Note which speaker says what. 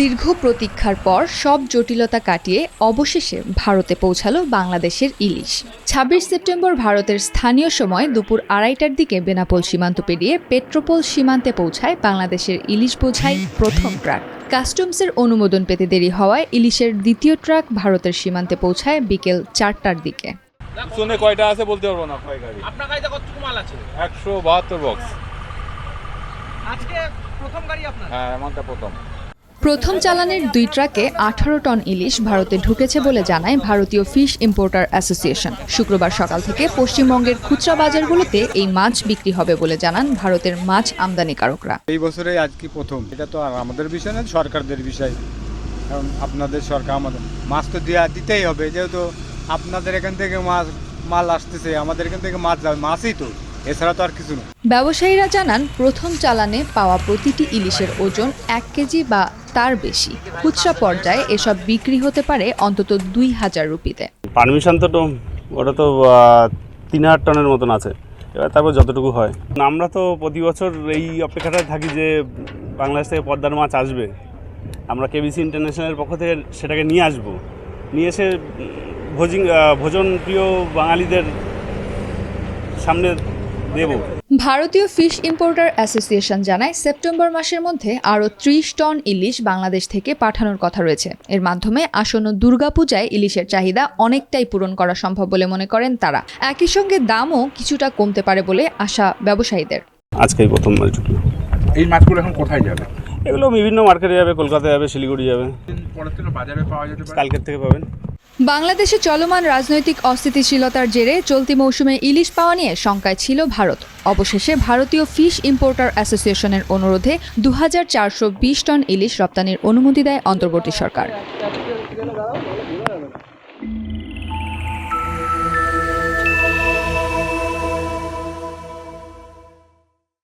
Speaker 1: দীর্ঘ প্রতীক্ষার পর সব জটিলতা কাটিয়ে অবশেষে ভারতে পৌঁছালো বাংলাদেশের ইলিশ। ছাব্বিশ সেপ্টেম্বর ভারতের স্থানীয় সময় দুপুর আড়াইটার দিকে বেনাপোল সীমান্ত পেরিয়ে পেট্রোপোল সীমান্তে পৌঁছায় বাংলাদেশের ইলিশ বোঝাই প্রথম ট্রাক। কাস্টমসের অনুমোদন পেতে দেরি হওয়ায় ইলিশের দ্বিতীয় ট্রাক ভারতের সীমান্তে পৌঁছায় বিকেল চারটার দিকে।
Speaker 2: শুনে কয়টা আছে বলতে পারব না কয় গাড়ি
Speaker 3: আপনার গাড়িতে কতটুকু মাল আছে?
Speaker 2: একশো বাহাত্তর বক্স
Speaker 3: আজকে প্রথম গাড়ি আপনার?
Speaker 2: হ্যাঁ প্রথম।
Speaker 1: প্রথম চালানের দুই ট্রাকে আঠারো টন ইলিশ ভারতে ঢুকেছে বলে জানায় ভারতীয় ফিশ ইম্পোর্টার অ্যাসোসিয়েশন। শুক্রবার সকাল থেকে পশ্চিমবঙ্গের খুচরা বাজারগুলোতে এই মাছ বিক্রি হবে বলে জানান ভারতের মাছ আমদানিকারকরা।
Speaker 4: এই বছরে আজ কি প্রথম। এটা তো আর আমাদের বিষয় না সরকারদের বিষয়। কারণ আপনাদের সরকার আমাদের মাছ তো দেওয়া দিতেই হবে যেহেতু আপনাদের এখান থেকে মাছ মাল আসতেছে আমাদের এখান থেকে মাছ যাবে মাছই তো। এছাড়া তো আর কিছু না।
Speaker 1: ব্যবসায়ীরা জানান প্রথম চালানে পাওয়া প্রতিটি ইলিশের ওজন এক কেজি বা তার বেশি। খুচরা পর্যায়ে এসব বিক্রি হতে পারে অন্তত দুই হাজার রুপিতে।
Speaker 5: পারমিশন তো তো ওটা তো তিন হাজার টনের মতন আছে। এবার তারপর যতটুকু হয়। না, আমরা তো প্রতি বছর এই অপেক্ষাটায় থাকি যে বাংলাদেশ থেকে পদ্মার মাছ আসবে। আমরা কেবিসি ইন্টারন্যাশনালের পক্ষ থেকে সেটাকে নিয়ে আসব। নিয়ে এসে ভোজিং ভোজন প্রিয় বাঙালিদের সামনে দেবো।
Speaker 1: ভারতীয় ফিশ ইম্পোর্টার অ্যাসোসিয়েশন জানায় সেপ্টেম্বর মাসের মধ্যে আরও ত্রিশ টন ইলিশ বাংলাদেশ থেকে পাঠানোর কথা রয়েছে। এর মাধ্যমে আসন্ন দুর্গাপূজায় ইলিশের চাহিদা অনেকটাই পূরণ করা সম্ভব বলে মনে করেন তারা। একই সঙ্গে দামও কিছুটা কমতে পারে বলে আশা ব্যবসায়ীদের।
Speaker 5: আজকেই প্রথম মাছ ঢুকলো
Speaker 6: এই মাছগুলো এখন কোথায় যাবে?
Speaker 5: এগুলো বিভিন্ন মার্কেটে যাবে কলকাতায় যাবে শিলিগুড়ি যাবে।
Speaker 6: পরের থেকে বাজারে পাওয়া যেতে পারে।
Speaker 5: কালকের থেকে পাবেন।
Speaker 1: বাংলাদেশে চলমান রাজনৈতিক অস্থিতিশীলতার জেরে চলতি মৌসুমে ইলিশ পাওয়া নিয়ে শঙ্কায় ছিল ভারত। অবশেষে ভারতীয় ফিশ ইম্পোর্টার অ্যাসোসিয়েশনের অনুরোধে দু হাজার চারশো বিশ টন ইলিশ রপ্তানির অনুমতি দেয় অন্তর্বর্তী সরকার।